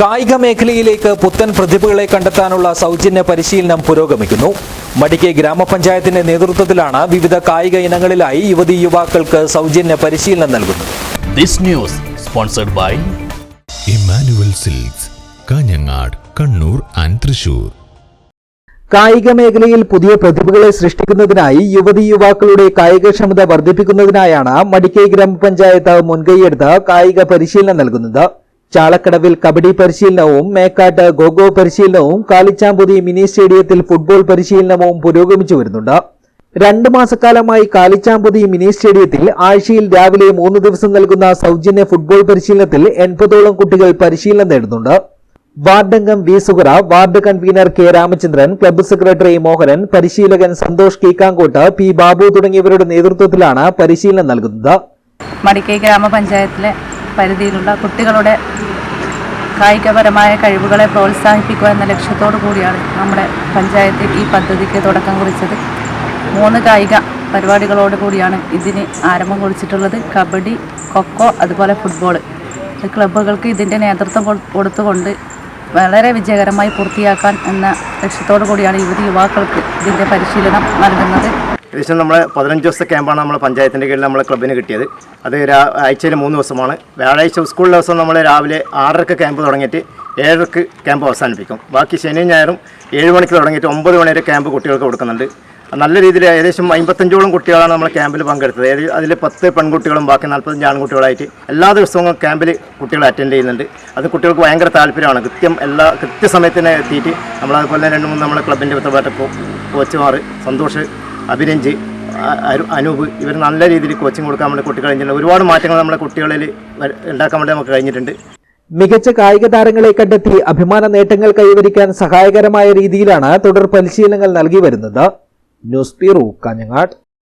കായിക മേഖലയിലേക്ക് പുത്തൻ പ്രതിഭകളെ കണ്ടെത്താനുള്ള സൗജന്യ പരിശീലനം പുരോഗമിക്കുന്നു. മടിക്കെ ഗ്രാമപഞ്ചായത്തിന്റെ നേതൃത്വത്തിലാണ് വിവിധ കായിക ഇനങ്ങളിലായി യുവതി യുവാക്കൾക്ക് സൗജന്യ പരിശീലനം നൽകുന്നത്. This news sponsored by Emmanuel Silks Kanhangad Kannur and Thrissur. കായിക മേഖലയിൽ പുതിയ പ്രതിഭകളെ സൃഷ്ടിക്കുന്നതിനായി യുവതി യുവാക്കളുടെ കായികക്ഷമത വർദ്ധിപ്പിക്കുന്നതിനായാണ് മടിക്കൈ ഗ്രാമപഞ്ചായത്ത് മുൻകൈയെടുത്ത് കായിക പരിശീലനം നൽകുന്നത്. ചാളക്കടവിൽ കബഡി പരിശീലനവും മേക്കാട്ട് ഗോഗോ പരിശീലനവും കാലിച്ചാമ്പുതി മിനി സ്റ്റേഡിയത്തിൽ ഫുട്ബോൾ പരിശീലനവും പുരോഗമിച്ചു വരുന്നുണ്ട്. രണ്ടു മാസക്കാലമായി കാലിച്ചാമ്പുതി മിനി സ്റ്റേഡിയത്തിൽ ആഴ്ചയിൽ രാവിലെ മൂന്ന് ദിവസം നൽകുന്ന സൗജന്യ ഫുട്ബോൾ പരിശീലനത്തിൽ എൺപതോളം കുട്ടികൾ പരിശീലനം നേടുന്നുണ്ട്. വാർഡംഗം V Suhara ward convener K Ramachandran club secretary Mohanan പരിശീലകൻ സന്തോഷ് കീക്കാങ്കോട്ട് പി ബാബു തുടങ്ങിയവരുടെ നേതൃത്വത്തിലാണ് പരിശീലനം നൽകുന്നത്. മടിക്കൈ ഗ്രാമപഞ്ചായത്തിലെ പരിധിയിലുള്ള കുട്ടികളുടെ കായികപരമായ കഴിവുകളെ പ്രോത്സാഹിപ്പിക്കുക എന്ന ലക്ഷ്യത്തോടു കൂടിയാണ് നമ്മുടെ പഞ്ചായത്ത് ഈ പദ്ധതിക്ക് തുടക്കം കുറിച്ചത്. മൂന്ന് കായിക പരിപാടികളോട് കൂടിയാണ് ഇതിന് ആരംഭം കുറിച്ചിട്ടുള്ളത്. കബഡി കൊക്കോ അതുപോലെ ഫുട്ബോൾ ക്ലബ്ബുകൾക്ക് ഇതിന്റെ നേതൃത്വം കൊടുത്തുകൊണ്ട് വളരെ വിജയകരമായി പൂർത്തിയാക്കാൻ എന്ന ലക്ഷ്യത്തോടു കൂടിയാണ് യുവതി യുവാക്കൾക്ക് ഇതിന്റെ പരിശീലനം നൽകുന്നത്. ഏകദേശം നമ്മളെ പതിനഞ്ച് ദിവസത്തെ ക്യാമ്പാണ് നമ്മൾ പഞ്ചായത്തിന്റെ കീഴിൽ നമ്മളെ ക്ലബിന് കിട്ടിയത്. അത് ആഴ്ചയിൽ മൂന്ന് ദിവസമാണ്. വ്യാഴാഴ്ച സ്കൂൾ ദിവസം നമ്മൾ രാവിലെ ആറരക്ക് ക്യാമ്പ് തുടങ്ങിയിട്ട് ഏഴരക്ക് ക്യാമ്പ് അവസാനിപ്പിക്കും. ബാക്കി ശനിയും ഞായറും ഏഴ് മണിക്ക് തുടങ്ങിയിട്ട് ഒമ്പത് മണി വരെ ക്യാമ്പ് കുട്ടികൾക്ക് കൊടുക്കുന്നുണ്ട്. നല്ല രീതിയിൽ ഏകദേശം അമ്പത്തഞ്ചോളം കുട്ടികളാണ് നമ്മൾ ക്യാമ്പിൽ പങ്കെടുത്തത്. അതിൽ പത്ത് പെൺകുട്ടികളും ബാക്കി നാൽപ്പത്തഞ്ച് ആൺകുട്ടികളായിട്ട് എല്ലാ ദിവസവും ക്യാമ്പിൽ കുട്ടികൾ അറ്റൻഡ് ചെയ്യുന്നുണ്ട്. അത് കുട്ടികൾക്ക് ഭയങ്കര താല്പര്യമാണ്. കൃത്യം എല്ലാ കൃത്യസമയത്തിന് എത്തിയിട്ട് നമ്മളതുപോലെ തന്നെ രണ്ട് മൂന്ന് നമ്മുടെ ക്ലബിന്റെ ഉത്തരവാദിത്ത കോച്ചുമാർ സന്തോഷ് അഭിരഞ്ജ് അ- അരു- അനൂപ് ഇവർ നല്ല രീതിയിൽ കോച്ചിങ് കൊടുക്കാൻ നമ്മുടെ കുട്ടികൾ കഴിഞ്ഞിട്ടുണ്ട് ഒരുപാട് മാറ്റങ്ങൾ നമ്മുടെ കുട്ടികളിൽ ഉണ്ടാക്കാൻ വേണ്ടി നമുക്ക് കഴിഞ്ഞിട്ടുണ്ട്. മികച്ച കായിക താരങ്ങളെ കണ്ടെത്തി അഭിമാന നേട്ടങ്ങൾ കൈവരിക്കാൻ സഹായകരമായ രീതിയിലാണ് തുടർ പരിശീലനങ്ങൾ നൽകി വരുന്നത്. News bureau Kanhangad